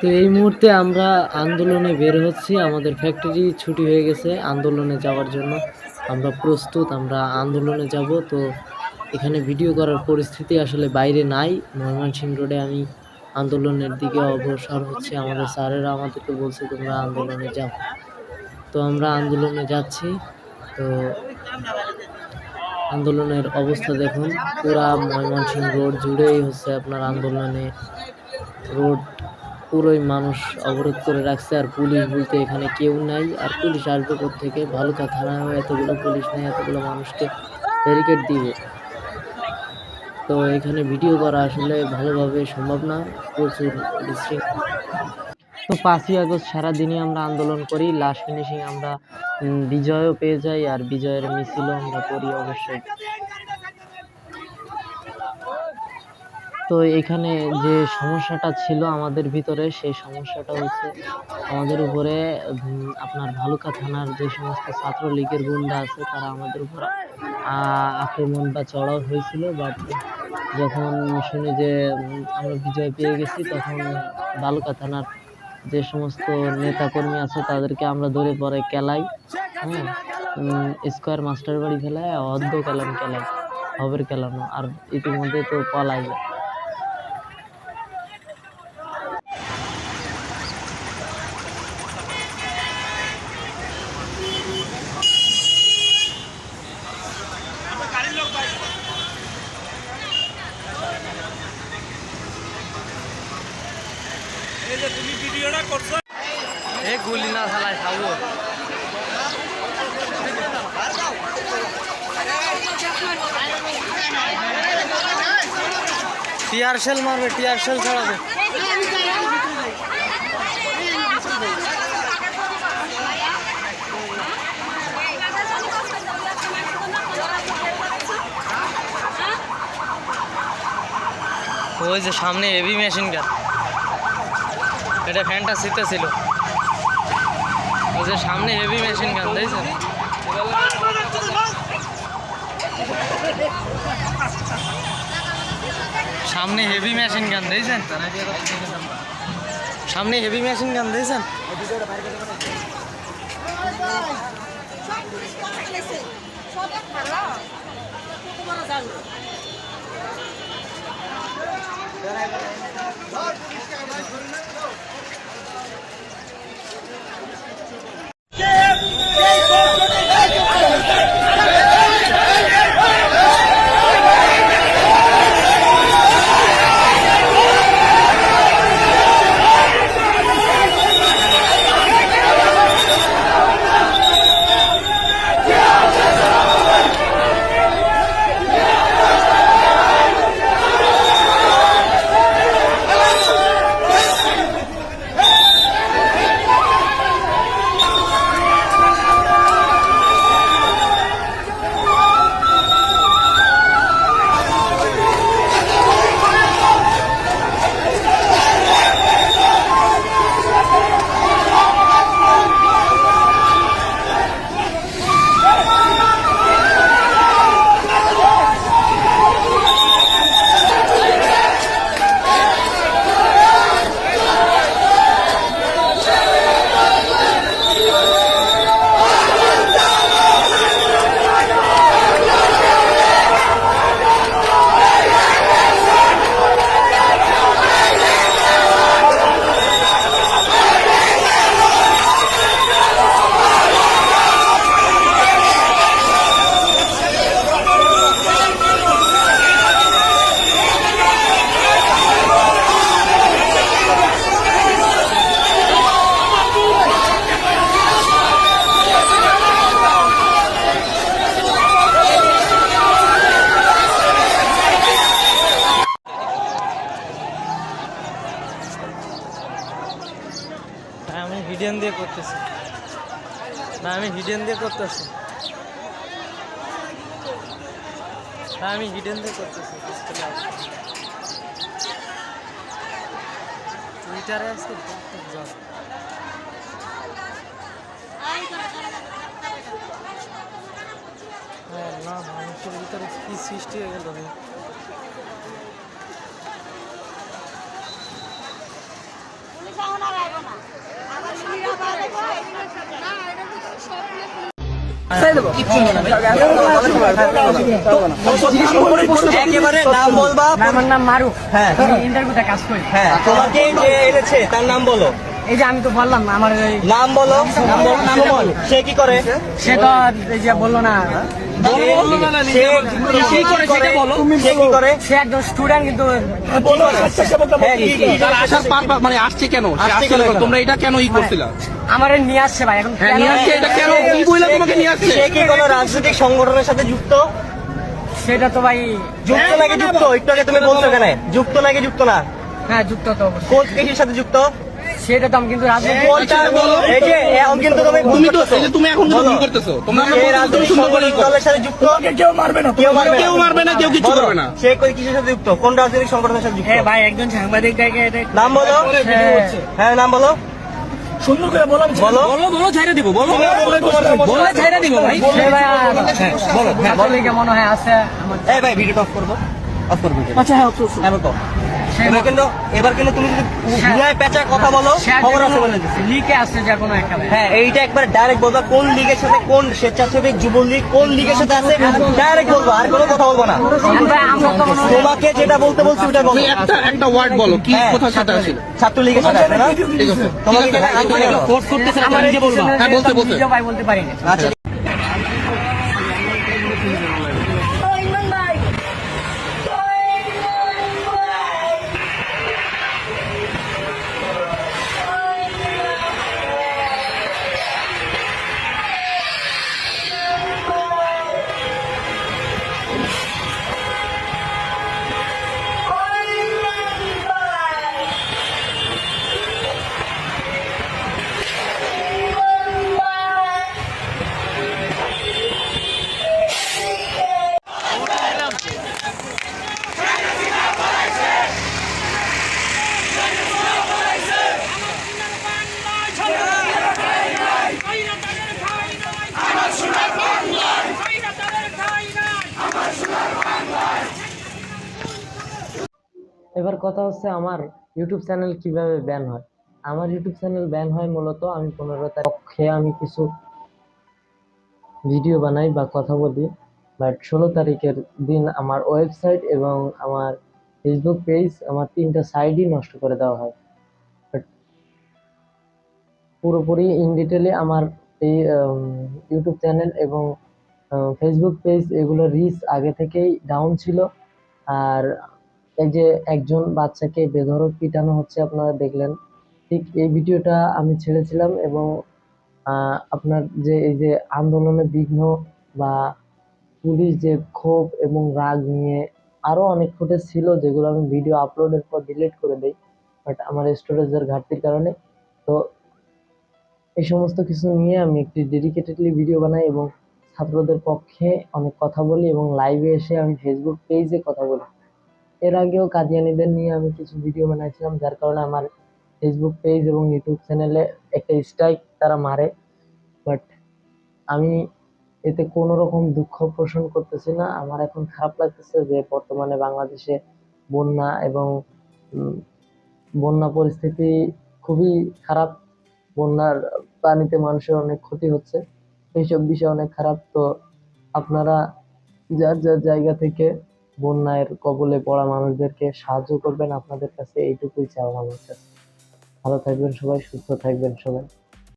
তো এই মুহূর্তে আমরা আন্দোলনে বের হচ্ছি। আমাদের ফ্যাক্টরি ছুটি হয়ে গেছে আন্দোলনে যাওয়ার জন্য। আমরা প্রস্তুত, আমরা আন্দোলনে যাব। তো এখানে ভিডিও করার পরিস্থিতি আসলে বাইরে নাই। ময়মনসিংহ রোডে আমি আন্দোলনের দিকে অগ্রসর হচ্ছে। আমাদের স্যারেরা আমাদেরকে বলছে, তোমরা আন্দোলনে যাও। তো আমরা আন্দোলনে যাচ্ছি। তো আন্দোলনের অবস্থা দেখুন। পুরা ময়মনসিংহ রোড জুড়েই হচ্ছে আপনার আন্দোলনে রোড পুরোই মানুষ অবরোধ করে রাখছে আর পুলিশ বলতে এখানে কেউ নাই। আর পুলিশ আসবে থেকে ভালুকা থানায়ও এতগুলো পুলিশ নেই, এতগুলো মানুষকে ব্যারিকেড দিবে। তো এখানে ভিডিও করা আসলে ভালোভাবে সম্ভব না, প্রচুর তো পাঁচই আগস্ট সারাদিনই আমরা আন্দোলন করি লাস্ট ফিনিশিং আমরা বিজয়ও পেয়ে যাই, আর বিজয়ের মিছিলও আমরা করি অবশ্যই। তো এখানে যে সমস্যাটা ছিল আমাদের ভিতরে, সেই সমস্যাটা হচ্ছে আমাদের উপরে আপনার ভালুকা থানার যে সমস্ত ছাত্রলীগের গুন্ডা আছে, তারা আমাদের উপর আক্রমণ বা চড়াও হয়েছিল। বাট যখন শুনি যে আমরা বিজয় পেয়ে গেছি, তখন ভালুকা থানার যে সমস্ত নেতাকর্মী আছে, তাদেরকে আমরা ধরে পরে কেলাই হ্যাঁ? স্কোয়ার মাস্টার বাড়ি খেলায়, অর্ধ কেলাম খেলাই হবের খেলানো আর ইতিমধ্যে তো পলাই। যায় যে তুমি ভিডিওটা করছ। এ গুলি না খাব। টিয়ার সেল মারবে, টিয়ার সেল ছড়াবে। ওই যে সামনে হেভি মেশিন গান এটা ফ্যানটা শীতে ছিল। যে সামনে হেভি মেশিন গান দেখছেন? সামনে হেভি মেশিন গান দেখছেন? সামনে হেভি মেশিন গান দেখছেন হ্যাঁ, আমি হিডেন দিয়ে করতেছি না আমি হিডেন দিয়ে করতেছি না আমি হিডেন দিয়ে করতেছি। টুইটারে। হ্যাঁ, না মানুষের ভিতরে কি সৃষ্টি হয়ে গেল একেবারে নাম বলবা আমার নাম মারুফ হ্যাঁ ইন্টারভিউতে কাজ করি হ্যাঁ তোমাকে যে এনেছে তার নাম বলো এই যে আমি তো বললাম আমার ওই নাম বলো নাম বলো সে কি করে সে তো এই যে বলল না সে সে কি করে সেটা বলো সে কি করে সে একজন স্টুডেন্ট কিন্তু হ্যাঁ কি কি তার আসার পারপাস মানে আসছে কেন? তোমরা এটা কেন ই করছিলা আমার নিয়ে আসছে ভাই এখন হ্যাঁ নিয়ে আসছে? এটা কেন? কি বইলা তোমাকে নিয়ে আসছে? সে কি কোনো রাজনৈতিক সংগঠনের সাথে যুক্ত? সেটা তো ভাই যুক্ত নাকি যুক্ত? একটু আগে তুমি বলছো কেন যুক্ত নাকি যুক্ত না? হ্যাঁ যুক্ত তো। কোন কৃষির সাথে যুক্ত? সেটা তো আমি কিন্তু রাজনীতি কোনটা এই যে এখন কিন্তু তুমি তুমি তো এই যে তুমি এখন বলো। ভুল করতেছো তোমরা সে রাজনৈতিক সুন্দর করে সংগঠনের দলের সাথে যুক্ত? কেউ মারবে না কেউ মারবে কেউ মারবে না কেউ কিছু করবে না। সে কই কিসের সাথে যুক্ত? কোন রাজনৈতিক সংগঠনের সাথে যুক্ত? হ্যাঁ ভাই একজন সাংবাদিক নাম বলো। হ্যাঁ। হ্যাঁ নাম বলো। বলো বলো। বলো ছাইরা দিব বলো। বলে ছাইরা দিব ভাই। সে ভাই বলো। মনে হয় আছে এই ভাই ভিডিওটা অফ করব। অফ করব আচ্ছা হ্যাঁ হ্যাঁ বলো সে এবার কিন্তু এবার কিন্তু তুমি যদি ভুলায় পেঁচা কথা বলো খবর আছে বলে দিচ্ছি। আছে যে কোনো একটা হ্যাঁ এইটা একবার ডাইরেক্ট বলবা কোন লিগের সাথে কোন স্বেচ্ছাসেবী যুবলীগ কোন লিগের সাথে আছে ডাইরেক্ট বলবা আর কোনো কথা বলব না। তোমাকে যেটা বলতে বলছি ওটা বলো। একটা একটা ওয়ার্ড বলো কি হ্যাঁ, কোথার সাথে আছে? ছাত্রলীগের সাথে আছে না? ঠিক আছে। তোমাকে ঠিক আছে, আনতে গেল। ফোর্স করতেছে আমার নিজে বলবা। হ্যাঁ, বলতে, বলতে। নিজেও ভাই বলতে পারি না। আচ্ছা। এবার কথা হচ্ছে আমার ইউটিউব চ্যানেল কীভাবে ব্যান হয়? আমার ইউটিউব চ্যানেল ব্যান হয় মূলত আমি পনেরো তারিখে আমি কিছু ভিডিও বানাই বা কথা বলি। বাট ষোলো তারিখের দিন আমার ওয়েবসাইট এবং আমার ফেসবুক পেজ আমার তিনটা সাইডই নষ্ট করে দেওয়া হয়। পুরোপুরি ইন ডিটেলে আমার এই ইউটিউব চ্যানেল এবং ফেসবুক পেজ এগুলো রিচ আগে থেকেই ডাউন ছিল। আর এই যে একজন বাচ্চাকে বেধড়ক পিটানো হচ্ছে আপনারা দেখলেন, ঠিক এই ভিডিওটা আমি ছেড়েছিলাম এবং আপনার যে এই যে আন্দোলনে বিঘ্ন বা পুলিশ যে ক্ষোভ এবং রাগ নিয়ে আরও অনেক ফুটেজ ছিল যেগুলো আমি ভিডিও আপলোডের পর ডিলিট করে দেই বাট আমার স্টোরেজের ঘাটতির কারণে। তো এই সমস্ত কিছু নিয়ে আমি একটি ডেডিকেটেডলি ভিডিও বানাই এবং ছাত্রদের পক্ষে অনেক কথা বলি এবং লাইভে এসে আমি ফেসবুক পেজে কথা বলি। এর আগেও কাদিয়ানিদের নিয়ে আমি কিছু ভিডিও বানাইছিলাম, যার কারণে আমার ফেসবুক পেজ এবং ইউটিউব চ্যানেলে একটা স্ট্রাইক তারা মারে। বাট আমি এতে কোনো রকম দুঃখ পোষণ করতেছি না। আমার এখন খারাপ লাগতেছে যে বর্তমানে বাংলাদেশে বন্যা এবং বন্যা পরিস্থিতি খুবই খারাপ। বন্যার পানিতে মানুষের অনেক ক্ষতি হচ্ছে। এইসব বিষয় অনেক খারাপ। তো আপনারা যার যার জায়গা থেকে বন্যার কবলে পড়া মানুষদেরকে সাহায্য করবেন। আপনাদের কাছে এইটুকুই চাওয়া আমার কাছে। ভালো থাকবেন সবাই, সুস্থ থাকবেন সবাই।